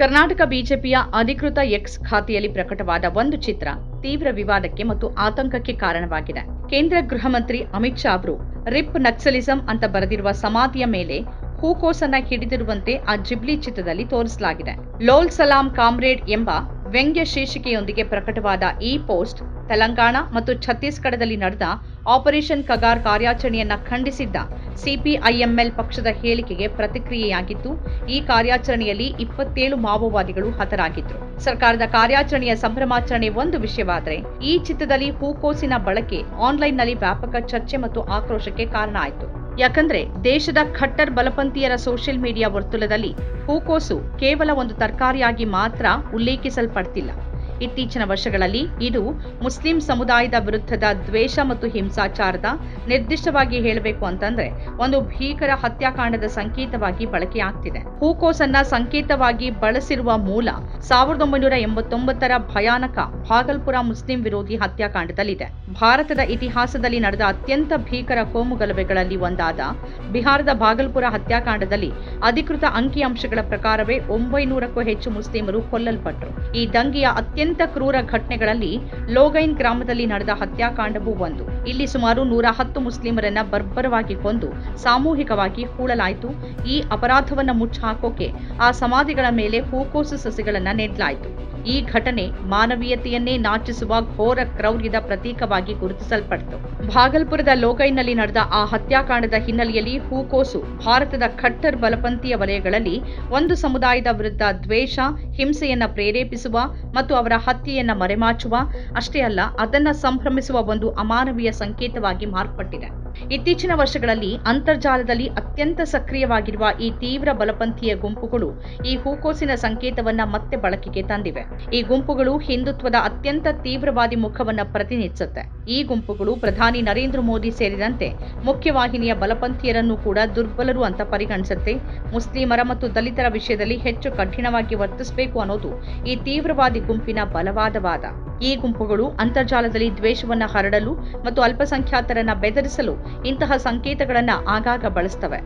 ಕರ್ನಾಟಕ ಬಿಜೆಪಿಯ ಅಧಿಕೃತ ಎಕ್ಸ್ ಖಾತೆಯಲ್ಲಿ ಪ್ರಕಟವಾದ ಒಂದು ಚಿತ್ರ ತೀವ್ರ ವಿವಾದಕ್ಕೆ ಮತ್ತು ಆತಂಕಕ್ಕೆ ಕಾರಣವಾಗಿದೆ. ಕೇಂದ್ರ ಗೃಹ ಮಂತ್ರಿ ಅಮಿತ್ ಶಾ ಅವರು, ರಿಪ್ ನಕ್ಸಲಿಸಂ ಅಂತ ಬರೆದಿರುವ ಸಮಾಧಿಯ ಮೇಲೆ ಹೂಕೋಸನ್ನ ಹಿಡಿದಿರುವಂತೆ ಆ ಜಿಬ್ಲಿ ಚಿತ್ರದಲ್ಲಿ ತೋರಿಸಲಾಗಿದೆ. ಲೋಲ್ ಸಲಾಂ ಕಾಮ್ರೇಡ್ ಎಂಬ ವ್ಯಂಗ್ಯ ಶೀರ್ಷಿಕೆಯೊಂದಿಗೆ ಪ್ರಕಟವಾದ ಈ ಪೋಸ್ಟ್ ತೆಲಂಗಾಣ ಮತ್ತು ಛತ್ತೀಸ್ಗಢದಲ್ಲಿ ನಡೆದ ಆಪರೇಷನ್ ಕಗಾರ್ ಕಾರ್ಯಾಚರಣೆಯನ್ನ ಖಂಡಿಸಿದ್ದ ಸಿಪಿಐಎಂಎಲ್ ಪಕ್ಷದ ಹೇಳಿಕೆಗೆ ಪ್ರತಿಕ್ರಿಯೆಯಾಗಿದ್ದು, ಈ ಕಾರ್ಯಾಚರಣೆಯಲ್ಲಿ ಇಪ್ಪತ್ತೇಳು ಮಾವೋವಾದಿಗಳು ಹತರಾಗಿದ್ರು. ಸರ್ಕಾರದ ಕಾರ್ಯಾಚರಣೆಯ ಸಂಭ್ರಮಾಚರಣೆ ಒಂದು ವಿಷಯವಾದರೆ, ಈ ಚಿತ್ರದಲ್ಲಿ ಹೂಕೋಸಿನ ಬಳಕೆ ಆನ್ಲೈನ್ನಲ್ಲಿ ವ್ಯಾಪಕ ಚರ್ಚೆ ಮತ್ತು ಆಕ್ರೋಶಕ್ಕೆ ಕಾರಣ ಆಯಿತು. ಯಾಕಂದ್ರೆ, ದೇಶದ ಖಟ್ಟರ್ ಬಲಪಂಥೀಯರ ಸೋಷಿಯಲ್ ಮೀಡಿಯಾ ವರ್ತುಲದಲ್ಲಿ ಹೂಕೋಸು ಕೇವಲ ಒಂದು ತರಕಾರಿಯಾಗಿ ಮಾತ್ರ ಉಲ್ಲೇಖಿಸಲ್ಪಡ್ತಿಲ್ಲ. ಇತ್ತೀಚಿನ ವರ್ಷಗಳಲ್ಲಿ ಇದು ಮುಸ್ಲಿಂ ಸಮುದಾಯದ ವಿರುದ್ಧದ ದ್ವೇಷ ಮತ್ತು ಹಿಂಸಾಚಾರದ ನಿರ್ದಿಷ್ಟವಾಗಿ ಹೇಳಬೇಕು ಅಂತಂದ್ರೆ ಒಂದು ಭೀಕರ ಹತ್ಯಾಕಾಂಡದ ಸಂಕೇತವಾಗಿ ಬಳಕೆಯಾಗ್ತಿದೆ. ಹೂಕೋಸನ್ನ ಸಂಕೇತವಾಗಿ ಬಳಸಿರುವ ಮೂಲ ಸಾವಿರದ ಒಂಬೈನೂರ ಎಂಬತ್ತೊಂಬತ್ತರ ಭಯಾನಕ ಭಾಗಲ್ಪುರ ಮುಸ್ಲಿಂ ವಿರೋಧಿ ಹತ್ಯಾಕಾಂಡದಲ್ಲಿದೆ. ಭಾರತದ ಇತಿಹಾಸದಲ್ಲಿ ನಡೆದ ಅತ್ಯಂತ ಭೀಕರ ಕೋಮುಗಲಭೆಗಳಲ್ಲಿ ಒಂದಾದ ಬಿಹಾರದ ಭಾಗಲ್ಪುರ ಹತ್ಯಾಕಾಂಡದಲ್ಲಿ ಅಧಿಕೃತ ಅಂಕಿಅಂಶಗಳ ಪ್ರಕಾರವೇ ಒಂಬೈನೂರಕ್ಕೂ ಹೆಚ್ಚು ಮುಸ್ಲಿಮರು ಕೊಲ್ಲಲ್ಪಟ್ಟರು ಈ ದಂಗೆಯ ಅತ್ಯಂತ ಕ್ರೂರ ಘಟನೆಗಳಲ್ಲಿ ಲೋಗೈನ್ ಗ್ರಾಮದಲ್ಲಿ ನಡೆದ ಹತ್ಯಾಕಾಂಡವೂ ಒಂದು. ಇಲ್ಲಿ ಸುಮಾರು ನೂರ ಹತ್ತು ಮುಸ್ಲಿಮರನ್ನ ಬರ್ಬರವಾಗಿ ಕೊಂದು ಸಾಮೂಹಿಕವಾಗಿ ಹೂಳಲಾಯಿತು. ಈ ಅಪರಾಧವನ್ನ ಮುಚ್ಚಾಕೋಕೆ ಆ ಸಮಾಧಿಗಳ ಮೇಲೆ ಹೂಕೋಸು ಸಸಿಗಳನ್ನ ನೆಡಲಾಯಿತು. ಈ ಘಟನೆ ಮಾನವೀಯತೆಯನ್ನೇ ನಾಚಿಸುವ ಘೋರ ಕ್ರೌರ್ಯದ ಪ್ರತೀಕವಾಗಿ ಗುರುತಿಸಲ್ಪಟ್ಟಿತು ಭಾಗಲ್ಪುರದ ಲೋಕೈನಲ್ಲಿ ನಡೆದ ಆ ಹತ್ಯಾಕಾಂಡದ ಹಿನ್ನೆಲೆಯಲ್ಲಿ ಹೂಕೋಸು ಭಾರತದ ಖಟ್ಟರ್ ಬಲಪಂಥೀಯ ವಲಯಗಳಲ್ಲಿ ಒಂದು ಸಮುದಾಯದ ವಿರುದ್ಧ ದ್ವೇಷ, ಹಿಂಸೆಯನ್ನು ಪ್ರೇರೇಪಿಸುವ ಮತ್ತು ಅವರ ಹತ್ಯೆಯನ್ನು ಮರೆಮಾಚುವ, ಅಷ್ಟೇ ಅಲ್ಲ, ಅದನ್ನು ಸಂಭ್ರಮಿಸುವ ಒಂದು ಅಮಾನವೀಯ ಸಂಕೇತವಾಗಿ ಮಾರ್ಪಟ್ಟಿದೆ. ಇತ್ತೀಚಿನ ವರ್ಷಗಳಲ್ಲಿ ಅಂತರ್ಜಾಲದಲ್ಲಿ ಅತ್ಯಂತ ಸಕ್ರಿಯವಾಗಿರುವ ಈ ತೀವ್ರ ಬಲಪಂಥೀಯ ಗುಂಪುಗಳು ಈ ಹೂಕೋಸಿನ ಸಂಕೇತವನ್ನ ಮತ್ತೆ ಬಳಕೆಗೆ ತಂದಿವೆ. ಈ ಗುಂಪುಗಳು ಹಿಂದುತ್ವದ ಅತ್ಯಂತ ತೀವ್ರವಾದಿ ಮುಖವನ್ನ ಪ್ರತಿನಿಧಿಸುತ್ತೆ. ಈ ಗುಂಪುಗಳು ಪ್ರಧಾನಿ ನರೇಂದ್ರ ಮೋದಿ ಸೇರಿದಂತೆ ಮುಖ್ಯವಾಹಿನಿಯ ಬಲಪಂಥೀಯರನ್ನು ಕೂಡ ದುರ್ಬಲರು ಅಂತ ಪರಿಗಣಿಸುತ್ತೆ. ಮುಸ್ಲಿಮರ ಮತ್ತು ದಲಿತರ ವಿಷಯದಲ್ಲಿ ಹೆಚ್ಚು ಕಠಿಣವಾಗಿ ವರ್ತಿಸಬೇಕು ಅನ್ನೋದು ಈ ತೀವ್ರವಾದಿ ಗುಂಪಿನ ಬಲವಾದ ವಾದ. ಈ ಗುಂಪುಗಳು ಅಂತರ್ಜಾಲದಲ್ಲಿ ದ್ವೇಷವನ್ನ ಹರಡಲು ಮತ್ತು ಅಲ್ಪಸಂಖ್ಯಾತರನ್ನ ಬೆದರಿಸಲು ಇಂತಹ ಸಂಕೇತಗಳನ್ನ ಆಗಾಗ ಬಳಸ್ತವೆ.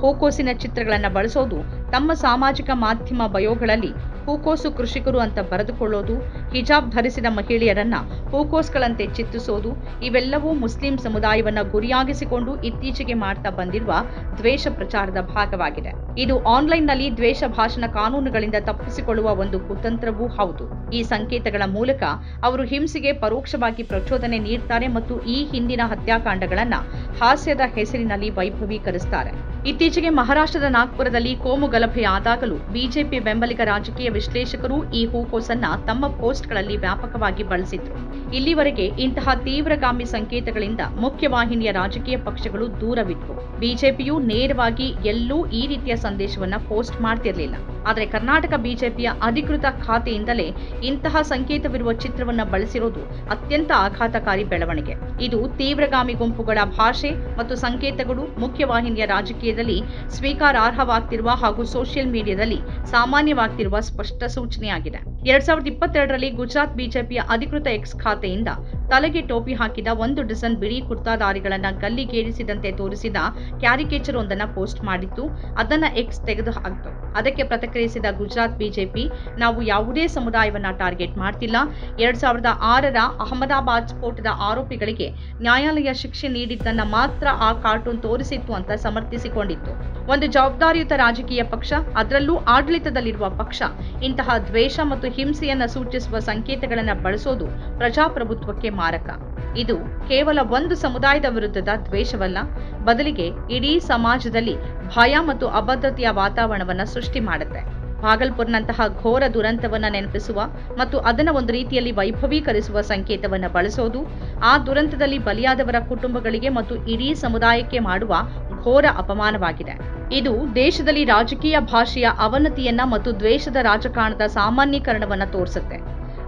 ಹೂಕೋಸಿನ ಚಿತ್ರಗಳನ್ನು ಬಳಸೋದು ತಮ್ಮ ಸಾಮಾಜಿಕ ಮಾಧ್ಯಮ ಬಯೋಗಳಲ್ಲಿ ಹೂಕೋಸು ಕೃಷಿಕರು ಅಂತ ಬರೆದುಕೊಳ್ಳೋದು, ಹಿಜಾಬ್ ಧರಿಸಿದ ಮಹಿಳೆಯರನ್ನ ಹೂಕೋಸ್ಗಳಂತೆ ಚಿತ್ರಿಸೋದು, ಇವೆಲ್ಲವೂ ಮುಸ್ಲಿಂ ಸಮುದಾಯವನ್ನ ಗುರಿಯಾಗಿಸಿಕೊಂಡು ಇತ್ತೀಚೆಗೆ ಮಾಡ್ತಾ ಬಂದಿರುವ ದ್ವೇಷ ಪ್ರಚಾರದ ಭಾಗವಾಗಿದೆ. ಇದು ಆನ್ಲೈನ್ನಲ್ಲಿ ದ್ವೇಷ ಭಾಷಣ ಕಾನೂನುಗಳಿಂದ ತಪ್ಪಿಸಿಕೊಳ್ಳುವ ಒಂದು ಕುತಂತ್ರವೂ ಹೌದು. ಈ ಸಂಕೇತಗಳ ಮೂಲಕ ಅವರು ಹಿಂಸೆಗೆ ಪರೋಕ್ಷವಾಗಿ ಪ್ರಚೋದನೆ ನೀಡ್ತಾರೆ ಮತ್ತು ಈ ಹಿಂದಿನ ಹತ್ಯಾಕಾಂಡಗಳನ್ನ ಹಾಸ್ಯದ ಹೆಸರಿನಲ್ಲಿ ವೈಭವೀಕರಿಸ್ತಾರೆ. ಇತ್ತೀಚೆಗೆ ಮಹಾರಾಷ್ಟ್ರದ ನಾಗ್ಪುರದಲ್ಲಿ ಕೋಮು ಗಲಭೆಯಾದಾಗಲೂ ಬಿಜೆಪಿ ಬೆಂಬಲಿಗ ರಾಜಕೀಯ ವಿಶ್ಲೇಷಕರು ಈ ಹೂಕೋಸನ್ನ ತಮ್ಮ ಪೋಸ್ಟ್ಗಳಲ್ಲಿ ವ್ಯಾಪಕವಾಗಿ ಬಳಸಿದ್ರು. ಇಲ್ಲಿವರೆಗೆ ಇಂತಹ ತೀವ್ರಗಾಮಿ ಸಂಕೇತಗಳಿಂದ ಮುಖ್ಯವಾಹಿನಿಯ ರಾಜಕೀಯ ಪಕ್ಷಗಳು ದೂರವಿತ್ತು ಬಿಜೆಪಿಯು ನೇರವಾಗಿ ಎಲ್ಲೂ ಈ ರೀತಿಯ ಸಂದೇಶವನ್ನ ಪೋಸ್ಟ್ ಮಾಡ್ತಿರಲಿಲ್ಲ. ಆದರೆ ಕರ್ನಾಟಕ ಬಿಜೆಪಿಯ ಅಧಿಕೃತ ಖಾತೆಯಿಂದಲೇ ಇಂತಹ ಸಂಕೇತವಿರುವ ಚಿತ್ರವನ್ನ ಬಳಸಿರೋದು ಅತ್ಯಂತ ಆಘಾತಕಾರಿ ಬೆಳವಣಿಗೆ. ಇದು ತೀವ್ರಗಾಮಿ ಗುಂಪುಗಳ ಭಾಷೆ ಮತ್ತು ಸಂಕೇತಗಳು ಮುಖ್ಯವಾಹಿನಿಯ ರಾಜಕೀಯದಲ್ಲಿ ಸ್ವೀಕಾರಾರ್ಹವಾಗ್ತಿರುವ ಹಾಗೂ ಸೋಷಿಯಲ್ ಮೀಡಿಯಾದಲ್ಲಿ ಸಾಮಾನ್ಯವಾಗ್ತಿರುವ ಸ್ಪಷ್ಟ ಸೂಚನೆಯಾಗಿದೆ. ಎರಡ್ ಸಾವಿರದ ಇಪ್ಪತ್ತೆರಡರಲ್ಲಿ ಗುಜರಾತ್ ಬಿಜೆಪಿಯ ಅಧಿಕೃತ ಎಕ್ಸ್ ಖಾತೆಯಿಂದ ತಲೆಗೆ ಟೋಪಿ ಹಾಕಿದ ಒಂದು ಡಜನ್ ಬಿಳಿ ಕುರ್ತಾದಾರಿಗಳನ್ನ ಗಲ್ಲಿಗೇರಿಸಿದಂತೆ ತೋರಿಸಿದ ಕ್ಯಾರಿಕೇಚರ್ ಒಂದನ್ನ ಪೋಸ್ಟ್ ಮಾಡಿತ್ತು. ಅದನ್ನ ಎಕ್ಸ್ ತೆಗೆದು ಹಾಕಿತು ಅದಕ್ಕೆ ಪ್ರತಿಕ್ರಿಯಿಸಿದ ಗುಜರಾತ್ ಬಿಜೆಪಿ, ನಾವು ಯಾವುದೇ ಸಮುದಾಯವನ್ನ ಟಾರ್ಗೆಟ್ ಮಾಡ್ತಿಲ್ಲ. ಎರಡ್ ಸಾವಿರದ ಆರರ ಅಹಮದಾಬಾದ್ ಸ್ಫೋಟದ ಆರೋಪಿಗಳಿಗೆ ನ್ಯಾಯಾಲಯ ಶಿಕ್ಷೆ ನೀಡಿದ್ದನ್ನ ಮಾತ್ರ ಆ ಕಾರ್ಟೂನ್ ತೋರಿಸಿತ್ತು ಅಂತ ಸಮರ್ಥಿಸಿಕೊಂಡಿತ್ತು. ಒಂದು ಜವಾಬ್ದಾರಿಯುತ ರಾಜಕೀಯ ಪಕ್ಷ, ಅದರಲ್ಲೂ ಆಡಳಿತದಲ್ಲಿರುವ ಪಕ್ಷ, ಇಂತಹ ದ್ವೇಷ ಮತ್ತು ಹಿಂಸೆಯನ್ನು ಸೂಚಿಸುವ ಸಂಕೇತಗಳನ್ನ ಬಳಸೋದು ಪ್ರಜಾಪ್ರಭುತ್ವಕ್ಕೆ ಮಾರಕ. ಇದು ಕೇವಲ ಒಂದು ಸಮುದಾಯದ ವಿರುದ್ಧದ ದ್ವೇಷವಲ್ಲ, ಬದಲಿಗೆ ಇಡೀ ಸಮಾಜದಲ್ಲಿ ಭಯ ಮತ್ತು ಅಭದ್ರತೆಯ ವಾತಾವರಣವನ್ನ ಸೃಷ್ಟಿ ಮಾಡುತ್ತೆ. ಭಾಗಲ್ಪುರ್ನಂತಹ ಘೋರ ದುರಂತವನ್ನ ನೆನಪಿಸುವ ಮತ್ತು ಅದನ್ನ ಒಂದು ರೀತಿಯಲ್ಲಿ ವೈಭವೀಕರಿಸುವ ಸಂಕೇತವನ್ನ ಬಳಸೋದು, ಆ ದುರಂತದಲ್ಲಿ ಬಲಿಯಾದವರ ಕುಟುಂಬಗಳಿಗೆ ಮತ್ತು ಇಡೀ ಸಮುದಾಯಕ್ಕೆ ಮಾಡುವ ಘೋರ ಅಪಮಾನವಾಗಿದೆ. ಇದು ದೇಶದಲ್ಲಿ ರಾಜಕೀಯ ಭಾಷೆಯ ಅವನತಿಯನ್ನ ಮತ್ತು ದ್ವೇಷದ ರಾಜಕಾರಣದ ಸಾಮಾನ್ಯೀಕರಣವನ್ನ ತೋರಿಸುತ್ತೆ.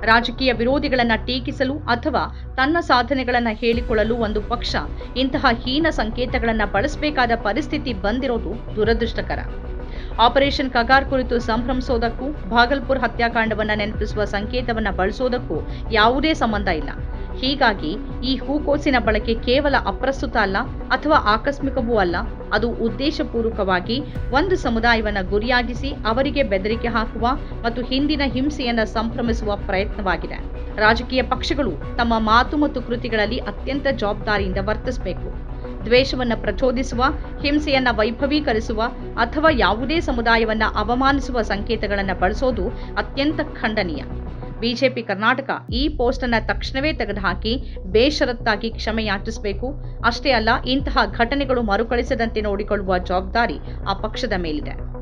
ರಾಜಕೀಯ ವಿರೋಧಿಗಳನ್ನು ಟೀಕಿಸಲು ಅಥವಾ ತನ್ನ ಸಾಧನೆಗಳನ್ನು ಹೇಳಿಕೊಳ್ಳಲು ಒಂದು ಪಕ್ಷ ಇಂತಹ ಹೀನ ಸಂಕೇತಗಳನ್ನು ಬಳಸಬೇಕಾದ ಪರಿಸ್ಥಿತಿ ಬಂದಿರೋದು ದುರದೃಷ್ಟಕರ. ಆಪರೇಷನ್ ಕಗಾರ್ ಕುರಿತು ಸಂಭ್ರಮಿಸೋದಕ್ಕೂ, ಭಾಗಲ್ಪುರ್ ಹತ್ಯಾಕಾಂಡವನ್ನ ನೆನಪಿಸುವ ಸಂಕೇತವನ್ನ ಬಳಸೋದಕ್ಕೂ ಯಾವುದೇ ಸಂಬಂಧ ಇಲ್ಲ. ಹೀಗಾಗಿ, ಈ ಹೂಕೋಸಿನ ಬಳಕೆ ಕೇವಲ ಅಪ್ರಸ್ತುತ ಅಲ್ಲ, ಅಥವಾ ಆಕಸ್ಮಿಕವೂ ಅಲ್ಲ, ಅದು ಉದ್ದೇಶಪೂರ್ವಕವಾಗಿ ಒಂದು ಸಮುದಾಯವನ್ನ ಗುರಿಯಾಗಿಸಿ ಅವರಿಗೆ ಬೆದರಿಕೆ ಹಾಕುವ ಮತ್ತು ಹಿಂದಿನ ಹಿಂಸೆಯನ್ನು ಸಂಭ್ರಮಿಸುವ ಪ್ರಯತ್ನವಾಗಿದೆ. ರಾಜಕೀಯ ಪಕ್ಷಗಳು ತಮ್ಮ ಮಾತು ಮತ್ತು ಕೃತಿಗಳಲ್ಲಿ ಅತ್ಯಂತ ಜವಾಬ್ದಾರಿಯಿಂದ ವರ್ತಿಸಬೇಕು. ದ್ವೇಷವನ್ನ ಪ್ರಚೋದಿಸುವ, ಹಿಂಸೆಯನ್ನು ವೈಭವೀಕರಿಸುವ ಅಥವಾ ಯಾವುದೇ ಸಮುದಾಯವನ್ನ ಅವಮಾನಿಸುವ ಸಂಕೇತಗಳನ್ನು ಬಳಸೋದು ಅತ್ಯಂತ ಖಂಡನೀಯ. ಬಿಜೆಪಿ ಕರ್ನಾಟಕ ಈ ಪೋಸ್ಟ್ ಅನ್ನ ತಕ್ಷಣವೇ ತೆಗೆದುಹಾಕಿ ಬೇಷರತ್ತಾಗಿ ಕ್ಷಮೆಯಾಚಿಸಬೇಕು. ಅಷ್ಟೇ ಅಲ್ಲ, ಇಂತಹ ಘಟನೆಗಳು ಮರುಕಳಿಸದಂತೆ ನೋಡಿಕೊಳ್ಳುವ ಜವಾಬ್ದಾರಿ ಆ ಪಕ್ಷದ ಮೇಲಿದೆ.